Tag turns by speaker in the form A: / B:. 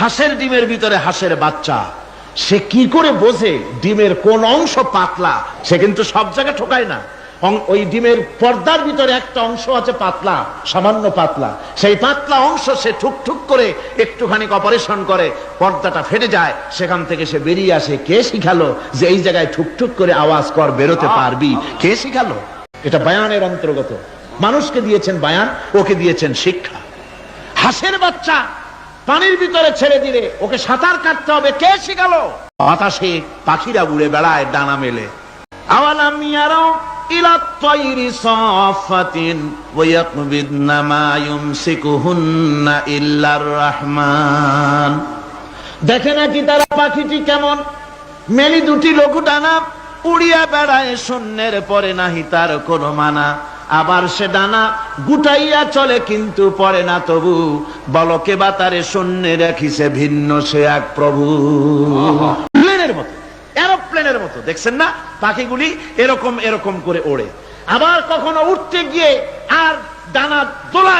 A: হাঁসের ডিমের ভিতরে হাঁসের বাচ্চা। সে কি করে বোঝে ডিমের কোন অংশ পাতলা? সে কিন্তু সব জায়গায় ঠোকায় না। ওই ডিমের পর্দার ভিতরে একটা অংশ আছে পাতলা, সামান্য পাতলা। সেই পাতলা অংশ সে ঠুক ঠুক করে একটুখানি অপারেশন করে, পর্দাটা ফেটে যায়, সেখান থেকে সে বেরিয়ে আসে। কে শিখালো যে এই জায়গায় ঠুক ঠুক করে আওয়াজ কর, বেরোতে পারবি? কে শিখালো? এটা বায়ানের অন্তর্গত। মানুষকে দিয়েছেন বায়ান, ওকে দিয়েছেন শিক্ষা। হাঁসের বাচ্চা পানির ভিতরে ছেড়ে দিলে ওকে সাঁতার কাটতে হবে। কে শিখালো? বাতাসে পাখিরা উড়ে বেড়ায়, ডানা মেলে। রহমান। দেখে নাকি তারা পাখিটি কেমন? মেলি দুটি লঘু ডানা উড়িয়া বেড়ায়, শূন্যের পরে নাহি তার কোনো মানা। আবার সে ডানা গুটাইয়া চলে কিন্তু পরে না তবু। বলকে বা তারে শূন্যে রাখিছে ভিন্ন সে এক প্রভু। প্লেনের মতো, এরোপ্লেনের মতো, দেখছেন না? পাখিগুলি এরকম এরকম করে ওড়ে। আবার কখনো উঠতে গিয়ে আর ডানা দোলা